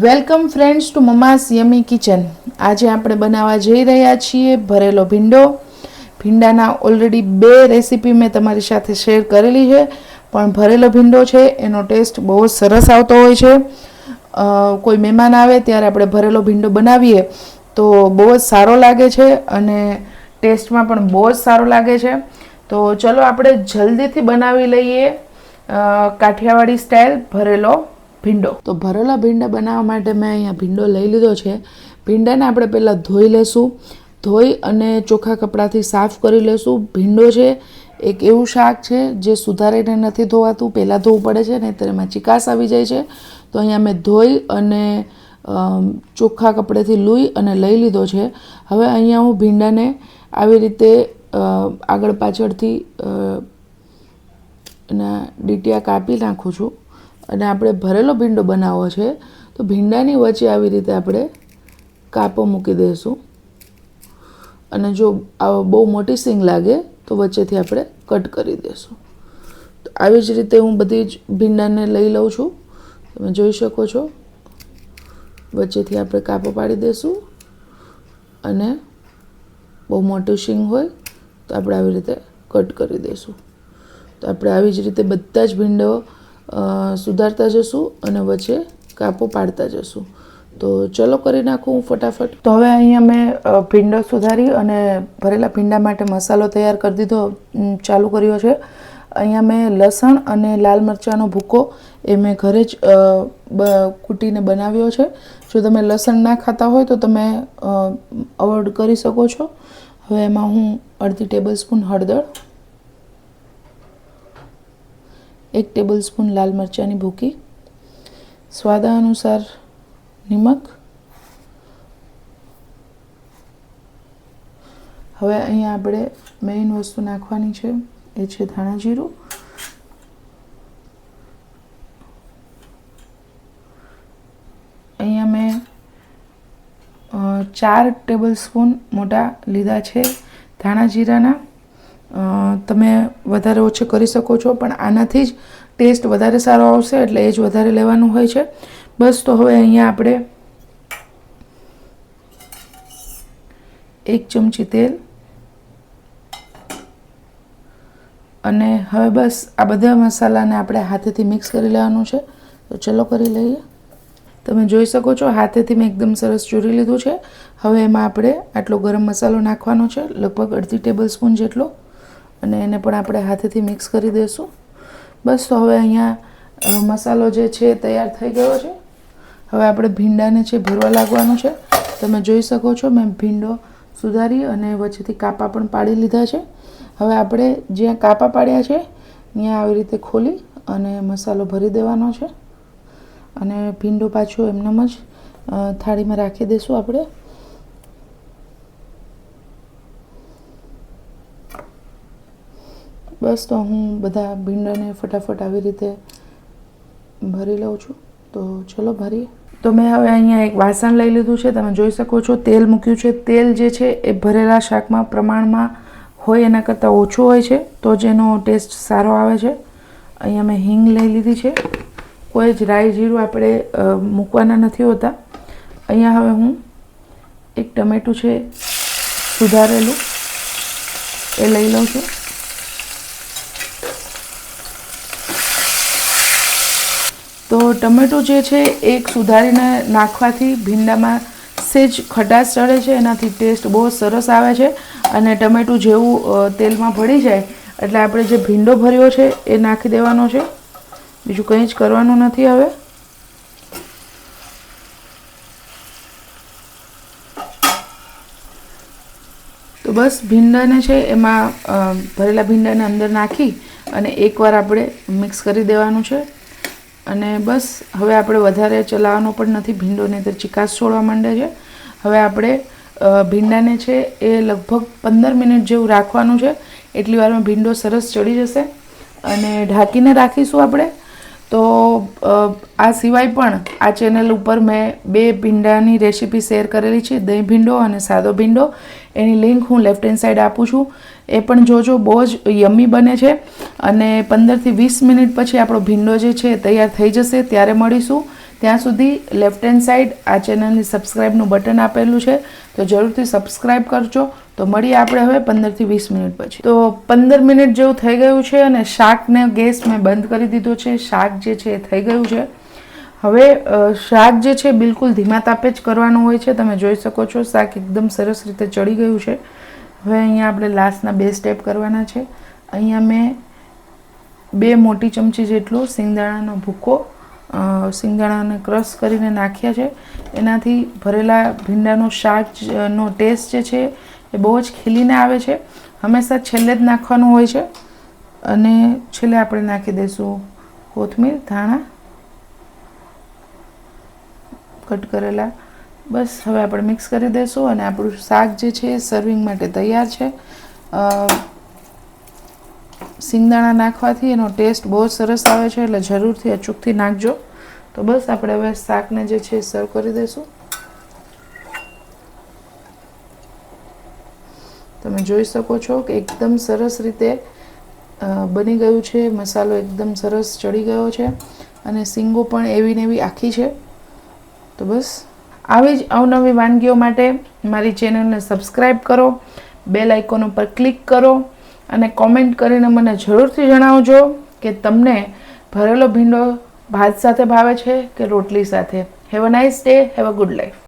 Welcome friends to mama's yummy kitchen. આજે આપણે બનાવવા જઈ રહ્યા છીએ ભરેલો ભીંડો. ભીંડાના ઓલરેડી બે રેસીપી મેં તમારી સાથે શેર કરેલી છે, પણ ભરેલો ભીંડો છે, એનો ટેસ્ટ બહુ જ સરસ આવતો હોય છે. કોઈ મહેમાન આવે ત્યારે આપણે ભરેલો ભીંડો બનાવીએ, તો બહુ જ સારો લાગે છે અને ટેસ્ટમાં પણ બહુ જ સારો લાગે છે. તો ચલો આપણે જલ્દીથી બનાવી લઈએ કાઠિયાવાડી સ્ટાઇલ ભરેલો ભીંડો. તો ભરેલા ભીંડા બનાવવા માટે મેં અહીંયા ભીંડો લઈ લીધો છે. ભીંડાને આપણે પહેલાં ધોઈ લેશું. ધોઈ અને ચોખ્ખા કપડાથી સાફ કરી લેશું. ભીંડો છે એક એવું શાક છે જે સુધારીને નથી ધોવાતું. પહેલાં ધોવું પડે છે, નહીંતર એમાં ચિકાસ આવી જાય છે. તો અહીંયા મેં ધોઈ અને ચોખ્ખા કપડેથી લૂઈ અને લઈ લીધો છે. હવે અહીંયા હું ભીંડાને આવી રીતે આગળ પાછળથી એના ડીટીયા કાપી નાખું છું. અને આપણે ભરેલો ભીંડો બનાવવો છે, તો ભીંડાની વચ્ચે આવી રીતે આપણે કાપો મૂકી દઈશું. અને જો બહુ મોટી સિંગ લાગે, તો વચ્ચેથી આપણે કટ કરી દઈશું. તો આવી જ રીતે હું બધી જ ભીંડાને લઈ લઉં છું. તમે જોઈ શકો છો. વચ્ચેથી આપણે કાપો પાડી દઈશું. અને બહુ મોટું શીંગ હોય, તો આપણે આવી રીતે કટ કરી દઈશું. તો આપણે આવી જ રીતે બધા જ ભીંડો સુધારતા જશું અને વચ્ચે કાપો પાડતા જશું. તો ચલો કરી નાખું હું ફટાફટ. તો હવે અહીંયા મેં ભીંડો સુધારી અને ભરેલા ભીંડા માટે મસાલો તૈયાર કરી દીધો ચાલુ કર્યો છે. અહીંયા મેં લસણ અને લાલ મરચાંનો ભૂકો એ મેં ઘરે જ કૂટીને બનાવ્યો છે. જો તમે લસણ ના ખાતા હોય તો તમે અવોઇડ કરી શકો છો. હવે એમાં હું અડધી ટેબલ સ્પૂન હળદર એક ટેબલ સ્પૂન લાલ મરચાંની ભૂકી, સ્વાદાનુસાર નિમક. હવે અહીંયા આપણે મેઇન વસ્તુ નાખવાની છે, એ છે ધાણા જીરું. અહીંયા મેં ચાર ટેબલ સ્પૂન મોટા લીધા છે ધાણા જીરાના. તમે વધારે ઓછો કરી શકો છો, પણ આનાથી જ ટેસ્ટ વધારે સારો આવશે, એટલે એ જ વધારે લેવાનું હોય છે. બસ તો હવે અહીંયા આપણે એક ચમચી તેલ અને હવે બસ આ બધા મસાલાને આપણે હાથેથી મિક્સ કરી લેવાનું છે. તો ચલો કરી લઈએ. તમે જોઈ શકો છો, હાથેથી મેં એકદમ સરસ ચૂરી લીધું છે. હવે એમાં આપણે આટલો ગરમ મસાલો નાખવાનો છે, લગભગ અડધી ટેબલ સ્પૂન જેટલો. અને એને પણ આપણે હાથેથી મિક્સ કરી દઈશું. બસ તો હવે અહીંયા મસાલો જે છે તૈયાર થઈ ગયો છે. હવે આપણે ભીંડાને છે ભરવા લાગવાનું છે, તમે જોઈ શકો છો મેં ભીંડો સુધારી અને વચ્ચેથી કાપા પણ પાડી લીધા છે. હવે આપણે જ્યાં કાપા પાડ્યા છે, ત્યાં આવી રીતે ખોલી અને મસાલો ભરી દેવાનો છે. અને ભીંડો પાછો એમનેમ જ થાળીમાં રાખી દઈશું આપણે. બસ તો હું બધા ભીંડાને ફટાફટ આવી રીતે ભરી લઉં છું. તો ચલો ભરીએ. તો મેં હવે અહીંયા એક વાસણ લઈ લીધું છે, તમે જોઈ શકો છો, તેલ મૂક્યું છે. તેલ જે છે એ ભરેલા શાકમાં પ્રમાણમાં હોય એના કરતાં ઓછું હોય છે, તો જ એનો ટેસ્ટ સારો આવે છે. અહીંયા મેં હિંગ લઈ લીધી છે. કોઈ જ રાઈ જીરું આપણે મૂકવાના નથી હોતા. અહીંયા હવે હું એક ટમેટું છે, સુધારેલું. એ લઈ લઉં છું. તો ટમેટું જે છે, એક સુધારીને નાખવાથી ભીંડામાં સેજ ખટાશ ચડે છે, એનાથી ટેસ્ટ બહુ સરસ આવે છે અને ટમેટું જેવું તેલમાં ભળી જાય એટલે આપણે જે ભીંડો ભર્યો છે, એ નાખી દેવાનો છે. બીજું કંઈ જ કરવાનું નથી હવે. તો બસ ભીંડાને છે, એમાં ભરેલા ભીંડાને અંદર નાખી અને એકવાર આપણે મિક્સ કરી દેવાનું છે. અને બસ, હવે આપણે વધારે ચલાવવાનો પણ નથી. ભીંડો નહીં તો ચિકાસ છોડવા માંડે છે. હવે આપણે ભીંડાને છે એ લગભગ પંદર મિનિટ જેવું રાખવાનું છે. એટલી વારમાં ભીંડો સરસ ચડી જશે. અને ઢાંકીને રાખીશું આપણે. તો આ સિવાય પણ આ ચેનલ ઉપર મેં બે ભીંડાની રેસીપી શેર કરેલી છે. દહીં ભીંડો અને સાદો ભીંડો. એની લિંક હું લેફ્ટ હેન્ડ સાઈડ આપું છું. એ પણ જોજો, બહુ જ યમ્મી બને છે. અને પંદરથી વીસ મિનિટ પછી આપણો ભીંડો જે છે તૈયાર થઈ જશે. ત્યારે મળીશું. ત્યાં સુધી લેફ્ટ હેન્ડ સાઈડ આ ચેનલની સબસ્ક્રાઈબનું બટન આપેલું છે. તો જરૂરથી સબસ્ક્રાઈબ કરજો. તો મળીએ આપણે હવે પંદરથી વીસ મિનિટ પછી. તો પંદર મિનિટ જેવું થઈ ગયું છે અને શાકને ગેસ મેં બંધ કરી દીધો છે. શાક જે છે એ થઈ ગયું છે. હવે શાક જે છે બિલકુલ ધીમા તાપે જ કરવાનું હોય છે. તમે જોઈ શકો છો શાક એકદમ સરસ રીતે ચડી ગયું છે. હવે અહીંયા આપણે લાસ્ટના બે સ્ટેપ કરવાના છે. અહીંયા મેં બે મોટી ચમચી જેટલો સિંગદાણાનો ભૂકો સિંગદાણાને ક્રશ કરીને નાખ્યા છે. એનાથી ભરેલા ભીંડાનો શાક નો ટેસ્ટ જે છે એ બહુ જ ખીલીને આવે છે. હંમેશા છેલ્લે જ નાખવાનું હોય છે. અને છેલ્લે આપણે નાખી દઈશું કોથમીર, ધાણા. કટ કરેલા. બસ, હવે આપણે મિક્સ કરી દઈશું અને આપણું શાક જે છે એ સર્વિંગ માટે તૈયાર છે. સિંગદાણા નાખવાથી એનો ટેસ્ટ બહુ સરસ આવે છે, એટલે જરૂરથી અચૂકથી નાખજો. તો બસ આપણે હવે શાકને જે છે સર્વ કરી દઈશું. તમે જોઈ શકો છો કે એકદમ સરસ રીતે બની ગયું છે. મસાલો એકદમ સરસ ચડી ગયો છે અને સિંગો પણ એવી ને એવી આખી છે. તો બસ, આવી જ અવનવી વાનગીઓ માટે મારી ચેનલને સબસ્ક્રાઈબ કરો. બેલ આઇકોન ઉપર ક્લિક કરો. અને કોમેન્ટ કરીને મને જરૂરથી જણાવજો કે તમને ભરેલો ભીંડો ભાત સાથે ભાવે છે કે રોટલી સાથે. Have a nice day have a good life